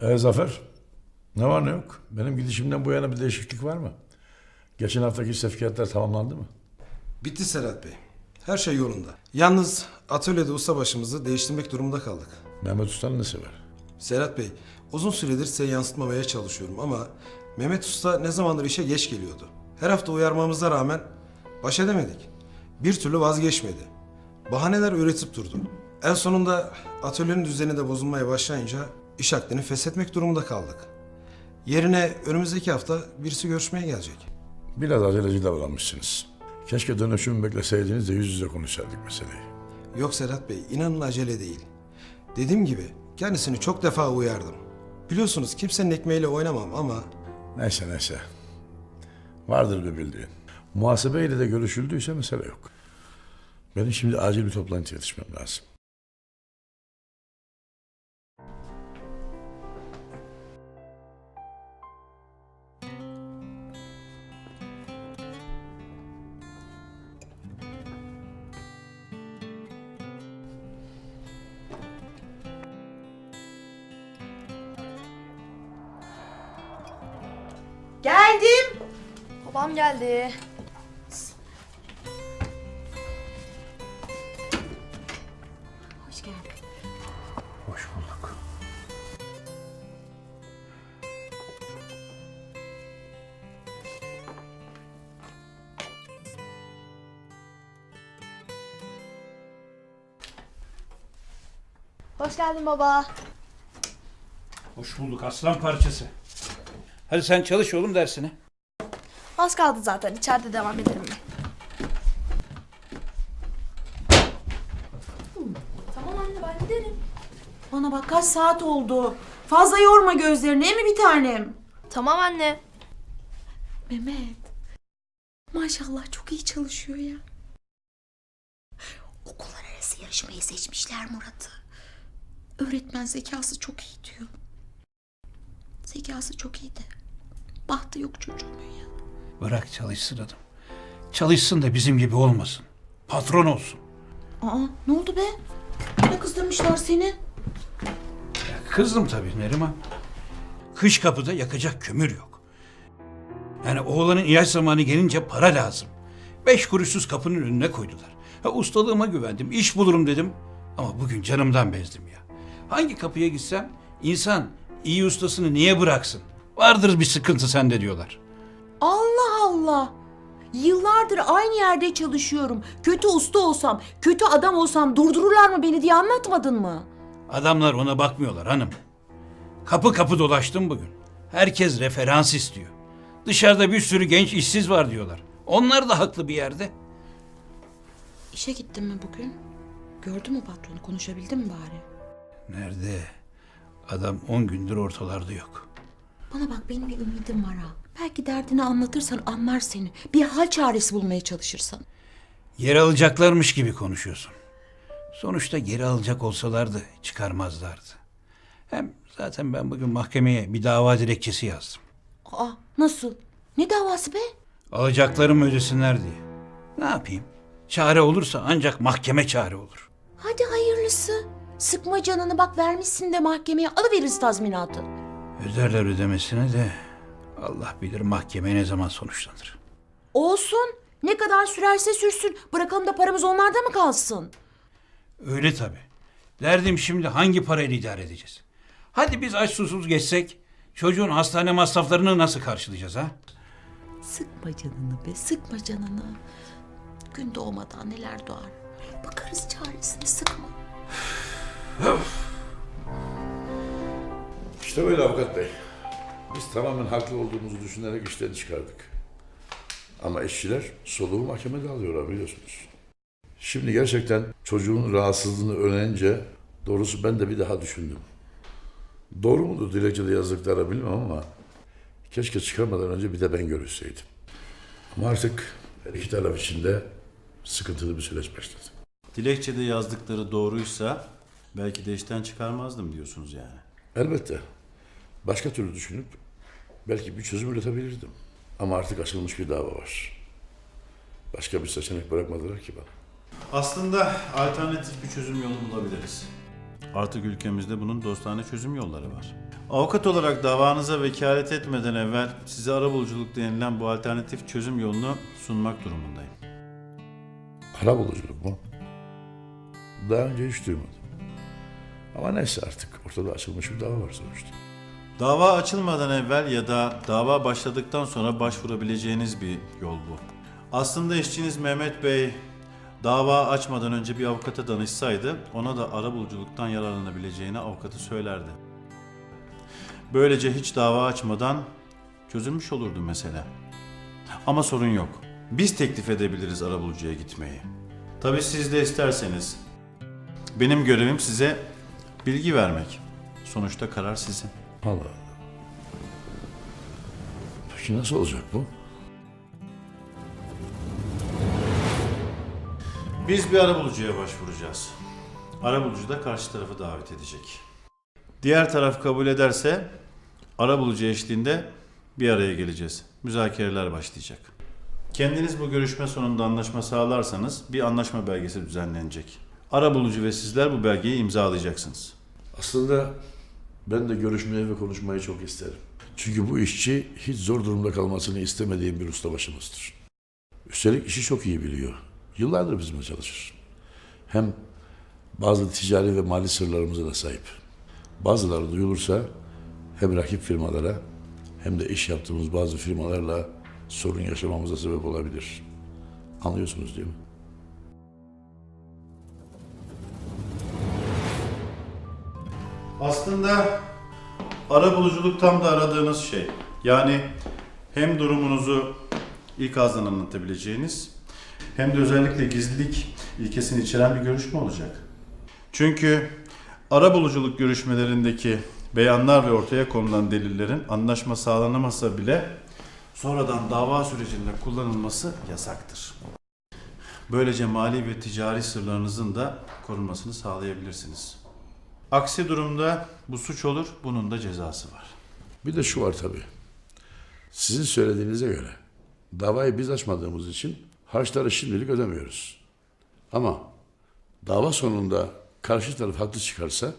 Ee Zafer, ne var ne yok? Benim gidişimden bu yana bir değişiklik var mı? Geçen haftaki sevkiyatlar tamamlandı mı? Bitti Serhat Bey. Her şey yolunda. Yalnız atölyede ustabaşımızı değiştirmek durumunda kaldık. Mehmet Usta'nın nesi var? Serhat Bey, uzun süredir size yansıtmamaya çalışıyorum ama Mehmet Usta ne zamandır işe geç geliyordu. Her hafta uyarmamıza rağmen baş edemedik. Bir türlü vazgeçmedi. Bahaneler üretip durdu. En sonunda atölyenin düzeni de bozulmaya başlayınca iş akdini feshetmek durumunda kaldık. Yerine önümüzdeki hafta birisi görüşmeye gelecek. Biraz aceleci davranmışsınız. Keşke dönüşümü bekleseydiniz de yüz yüze konuşsaydık meseleyi. Yok Serhat Bey, inanın acele değil. Dediğim gibi kendisini çok defa uyardım. Biliyorsunuz kimsenin ekmeğiyle oynamam ama Neyse neyse. Vardır bir bildiğin. Muhasebeyle de görüşüldüyse mesele yok. Benim şimdi acil bir toplantıya yetişmem lazım. Babam geldi. Hoş geldin. Hoş bulduk. Hoş geldin baba. Hoş bulduk aslan parçası. Hadi sen çalış oğlum dersini. Az kaldı zaten. İçeride devam edelim mi? Tamam anne ben giderim. Bana bak kaç saat oldu. Fazla yorma gözlerini değil mi bir tanem? Tamam anne. Mehmet. Maşallah çok iyi çalışıyor ya. Okullar arası yarışmayı seçmişler Murat'ı. Öğretmen zekası çok iyi diyor. Zekası çok iyi de. Bahtı yok çocuğumun ya. Bırak çalışsın adam. Çalışsın da bizim gibi olmasın. Patron olsun. Aa ne oldu be? Ne kızdırmışlar seni? Ya kızdım tabii Neriman. Kış kapıda yakacak kömür yok. Yani oğlanın ilaç zamanı gelince para lazım. Beş kuruşsuz kapının önüne koydular. Ha, ustalığıma güvendim, iş bulurum dedim. Ama bugün canımdan bezdim ya. Hangi kapıya gitsem insan iyi ustasını niye bıraksın? Vardır bir sıkıntı sende diyorlar. Allah. Yıllardır aynı yerde çalışıyorum. Kötü usta olsam, kötü adam olsam durdururlar mı beni diye anlatmadın mı? Adamlar ona bakmıyorlar hanım. Kapı kapı dolaştım bugün. Herkes referans istiyor. Dışarıda bir sürü genç işsiz var diyorlar. Onlar da haklı bir yerde. İşe gittin mi bugün? Gördün mü patronu? Konuşabildin mi bari? Nerede? Adam 10 gündür ortalarda yok. Bana bak benim bir ümidim var ha. Belki derdini anlatırsan anlar seni. Bir hal çaresi bulmaya çalışırsan. Yer alacaklarmış gibi konuşuyorsun. Sonuçta geri alacak olsalardı çıkarmazlardı. Hem zaten ben bugün mahkemeye bir dava dilekçesi yazdım. Aa nasıl? Ne davası be? Alacaklarımı ödesinler diye. Ne yapayım? Çare olursa ancak mahkeme çare olur. Hadi hayırlısı. Sıkma canını bak vermişsin de mahkemeye alıveririz tazminatı. Öderler ödemesine de Allah bilir mahkeme ne zaman sonuçlanır. Olsun. Ne kadar sürerse sürsün. Bırakalım da paramız onlarda mı kalsın? Öyle tabii. Derdim şimdi hangi parayla idare edeceğiz? Hadi biz aç susuz geçsek çocuğun hastane masraflarını nasıl karşılayacağız ha? Sıkma canını be, sıkma canını. Gün doğmadan neler doğar. Bakarız çaresine sıkma. İşte böyle avukat bey. Biz tamamen haklı olduğumuzu düşünerek işten çıkardık. Ama işçiler soluğu mahkemede alıyorlar biliyorsunuz. Şimdi gerçekten çocuğun rahatsızlığını öğrenince doğrusu ben de bir daha düşündüm. Doğru mudur dilekçede yazdıkları bilmem ama keşke çıkarmadan önce bir de ben görüşseydim. Ama artık her iki taraf için de sıkıntılı bir süreç başladı. Dilekçede yazdıkları doğruysa belki de işten çıkarmazdım diyorsunuz yani. Elbette. Başka türlü düşünüp belki bir çözüm üretebilirdim. Ama artık açılmış bir dava var. Başka bir seçenek bırakmadılar ki bana. Aslında alternatif bir çözüm yolu bulabiliriz. Artık ülkemizde bunun dostane çözüm yolları var. Avukat olarak davanıza vekalet etmeden evvel size arabuluculuk denilen bu alternatif çözüm yolunu sunmak durumundayım. Para buluculuk mu? Daha önce hiç duymadım. Ama neyse artık ortada açılmış bir dava var sonuçta. Dava açılmadan evvel ya da dava başladıktan sonra başvurabileceğiniz bir yol bu. Aslında eşçiniz Mehmet Bey dava açmadan önce bir avukata danışsaydı ona da arabuluculuktan yararlanabileceğini avukatı söylerdi. Böylece hiç dava açmadan çözülmüş olurdu mesele. Ama sorun yok. Biz teklif edebiliriz arabulucuya gitmeyi. Tabii siz de isterseniz. Benim görevim size bilgi vermek. Sonuçta karar sizin. Allah Allah. Peki nasıl olacak bu? Biz bir arabulucuya başvuracağız. Arabulucu da karşı tarafı davet edecek. Diğer taraf kabul ederse arabulucu eşliğinde bir araya geleceğiz. Müzakereler başlayacak. Kendiniz bu görüşme sonunda anlaşma sağlarsanız bir anlaşma belgesi düzenlenecek. Arabulucu ve sizler bu belgeyi imzalayacaksınız. Aslında ben de görüşmeyi ve konuşmayı çok isterim. Çünkü bu işçi hiç zor durumda kalmasını istemediğim bir ustabaşımızdır. Üstelik işi çok iyi biliyor. Yıllardır bizimle çalışır. Hem bazı ticari ve mali sırlarımıza da sahip. Bazıları duyulursa hem rakip firmalara hem de iş yaptığımız bazı firmalarla sorun yaşamamıza sebep olabilir. Anlıyorsunuz değil mi? Aslında arabuluculuk tam da aradığınız şey. Yani hem durumunuzu ilk ağızdan anlatabileceğiniz hem de özellikle gizlilik ilkesini içeren bir görüşme olacak. Çünkü arabuluculuk görüşmelerindeki beyanlar ve ortaya konulan delillerin anlaşma sağlanamasa bile sonradan dava sürecinde kullanılması yasaktır. Böylece mali ve ticari sırlarınızın da korunmasını sağlayabilirsiniz. Aksi durumda bu suç olur, bunun da cezası var. Bir de şu var tabii. Sizin söylediğinize göre davayı biz açmadığımız için harçları şimdilik ödemiyoruz. Ama dava sonunda karşı taraf haklı çıkarsa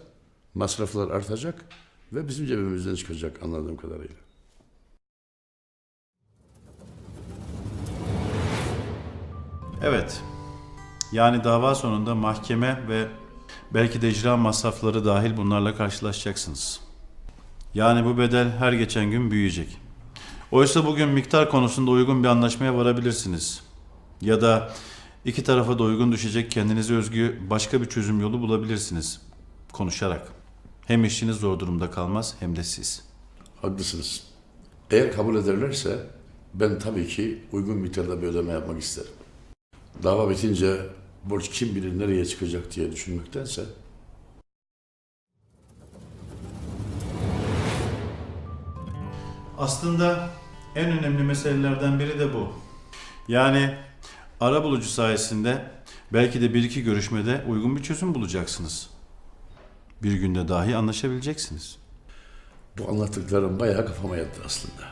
masraflar artacak ve bizim cebimizden çıkacak anladığım kadarıyla. Evet. Yani dava sonunda mahkeme ve belki de icra masrafları dahil bunlarla karşılaşacaksınız. Yani bu bedel her geçen gün büyüyecek. Oysa bugün miktar konusunda uygun bir anlaşmaya varabilirsiniz. Ya da iki tarafa da uygun düşecek kendinize özgü başka bir çözüm yolu bulabilirsiniz. Konuşarak. Hem işiniz zor durumda kalmaz hem de siz. Haklısınız. Eğer kabul ederlerse ben tabii ki uygun miktarda bir ödeme yapmak isterim. Dava bitince borç kim bilir nereye çıkacak diye düşünmektense Aslında en önemli meselelerden biri de bu. Yani arabulucu sayesinde belki de bir iki görüşmede uygun bir çözüm bulacaksınız. Bir günde dahi anlaşabileceksiniz. bu anlattıklarım bayağı kafama yattı aslında.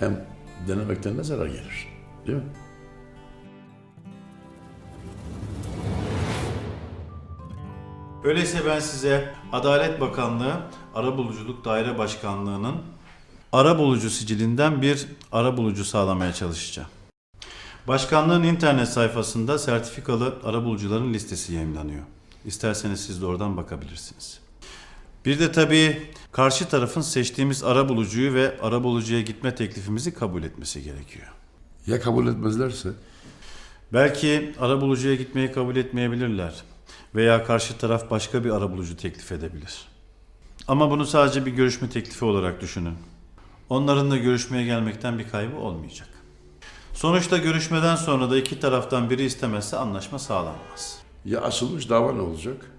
Hem denemekten ne zarar gelir değil mi? Öyleyse ben size Adalet Bakanlığı Arabuluculuk Daire Başkanlığı'nın arabulucu sicilinden bir arabulucu sağlamaya çalışacağım. Başkanlığın internet sayfasında sertifikalı arabulucuların listesi yayınlanıyor. İsterseniz siz de oradan bakabilirsiniz. Bir de tabii karşı tarafın seçtiğimiz arabulucuyu ve arabulucuya gitme teklifimizi kabul etmesi gerekiyor. Ya kabul etmezlerse? Belki arabulucuya gitmeyi kabul etmeyebilirler veya karşı taraf başka bir arabulucu teklif edebilir. Ama bunu sadece bir görüşme teklifi olarak düşünün. Onların da görüşmeye gelmekten bir kaybı olmayacak. Sonuçta görüşmeden sonra da iki taraftan biri istemezse anlaşma sağlanmaz. Ya açılmış dava ne olacak?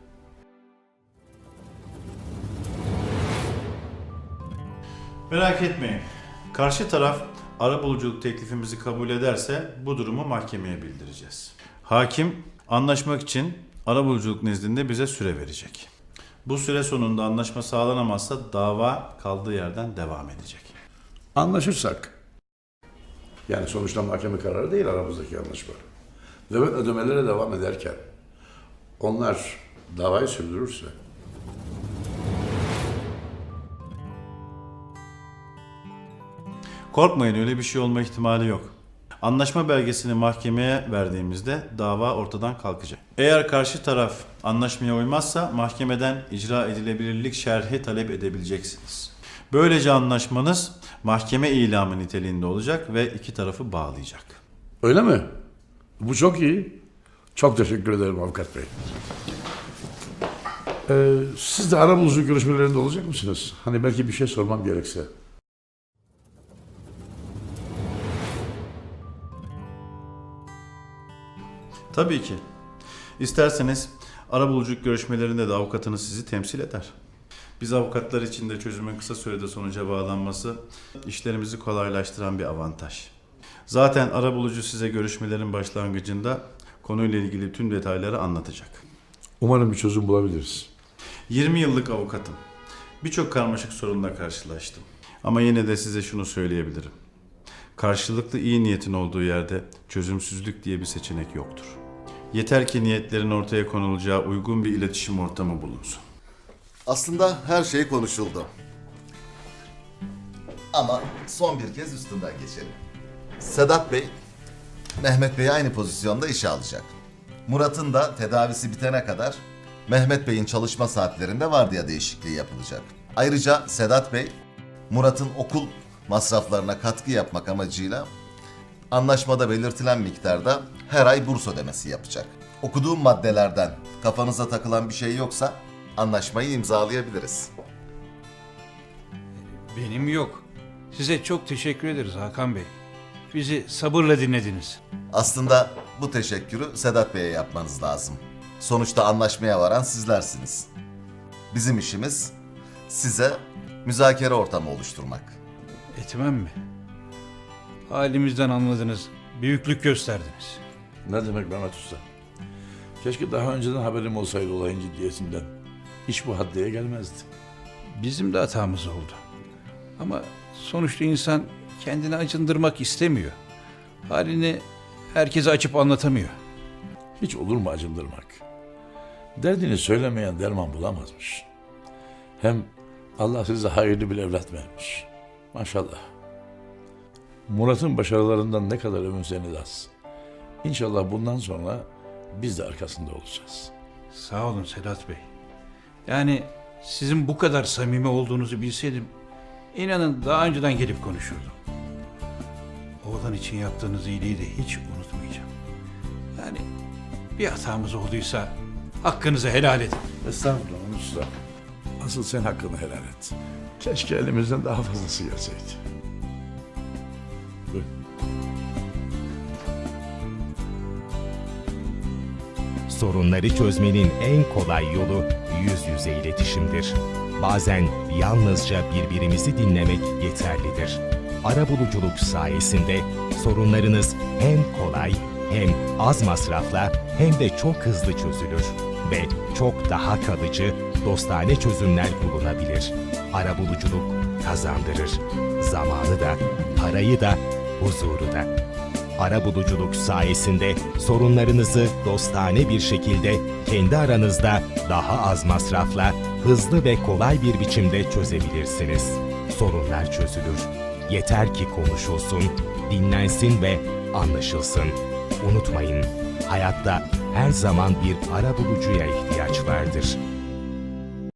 Merak etmeyin. Karşı taraf arabuluculuk teklifimizi kabul ederse bu durumu mahkemeye bildireceğiz. Hakim anlaşmak için arabuluculuk nezdinde bize süre verecek. Bu süre sonunda anlaşma sağlanamazsa dava kaldığı yerden devam edecek. Anlaşırsak. Yani sonuçta mahkeme kararı değil aramızdaki anlaşma. Devlet ödemelere devam ederken onlar davayı sürdürürse Korkmayın öyle bir şey olma ihtimali yok. Anlaşma belgesini mahkemeye verdiğimizde dava ortadan kalkacak. Eğer karşı taraf anlaşmaya uymazsa mahkemeden icra edilebilirlik şerhi talep edebileceksiniz. Böylece anlaşmanız mahkeme ilamı niteliğinde olacak ve iki tarafı bağlayacak. Öyle mi? Bu çok iyi. Çok teşekkür ederim avukat bey. Ee, siz de arabulucu görüşmelerinde olacak mısınız? Hani belki bir şey sormam gerekse. Tabii ki. İsterseniz arabuluculuk görüşmelerinde de avukatınız sizi temsil eder. Biz avukatlar için de çözümün kısa sürede sonuca bağlanması işlerimizi kolaylaştıran bir avantaj. Zaten arabulucu size görüşmelerin başlangıcında konuyla ilgili tüm detayları anlatacak. Umarım bir çözüm bulabiliriz. 20 yıllık avukatım. Birçok karmaşık sorunla karşılaştım. Ama yine de size şunu söyleyebilirim. Karşılıklı iyi niyetin olduğu yerde çözümsüzlük diye bir seçenek yoktur. Yeter ki niyetlerin ortaya konulacağı uygun bir iletişim ortamı bulunsun. Aslında her şey konuşuldu. Ama son bir kez üstünden geçelim. Sedat Bey, Mehmet Bey'i aynı pozisyonda işe alacak. Murat'ın da tedavisi bitene kadar Mehmet Bey'in çalışma saatlerinde vardiya değişikliği yapılacak. Ayrıca Sedat Bey, Murat'ın okul masraflarına katkı yapmak amacıyla anlaşmada belirtilen miktarda her ay burs ödemesi yapacak. Okuduğum maddelerden kafanıza takılan bir şey yoksa anlaşmayı imzalayabiliriz. Benim yok. Size çok teşekkür ederiz Hakan Bey. Bizi sabırla dinlediniz. Aslında bu teşekkürü Sedat Bey'e yapmanız lazım. Sonuçta anlaşmaya varan sizlersiniz. Bizim işimiz size müzakere ortamı oluşturmak. Etmem mi? Halimizden anladınız. Büyüklük gösterdiniz. Ne demek Mehmet Usta? Keşke daha önceden haberim olsaydı olayın ciddiyetinden. Hiç bu haddeye gelmezdi. Bizim de hatamız oldu. Ama sonuçta insan kendini acındırmak istemiyor. Halini herkese açıp anlatamıyor. Hiç olur mu acındırmak? Derdini söylemeyen derman bulamazmış. Hem Allah size hayırlı bir evlat vermiş. Maşallah. Murat'ın başarılarından ne kadar övünseniz az. İnşallah bundan sonra biz de arkasında olacağız. Sağ olun Sedat Bey. Yani sizin bu kadar samimi olduğunuzu bilseydim inanın daha önceden gelip konuşurdum. Oğlan için yaptığınız iyiliği de hiç unutmayacağım. Yani bir hatamız olduysa hakkınızı helal edin. Estağfurullah Mehmet Usta. Asıl sen hakkını helal et. Keşke elimizden daha fazlası gelseydi. Buyurun. Sorunları çözmenin en kolay yolu yüz yüze iletişimdir. Bazen yalnızca birbirimizi dinlemek yeterlidir. Arabuluculuk sayesinde sorunlarınız hem kolay hem az masrafla hem de çok hızlı çözülür ve çok daha kalıcı dostane çözümler bulunabilir. Arabuluculuk kazandırır. Zamanı da, parayı da, huzuru da. Arabuluculuk sayesinde sorunlarınızı dostane bir şekilde kendi aranızda daha az masrafla, hızlı ve kolay bir biçimde çözebilirsiniz. Sorunlar çözülür. Yeter ki konuşulsun, dinlensin ve anlaşılsın. Unutmayın, hayatta her zaman bir arabulucuya ihtiyaç vardır.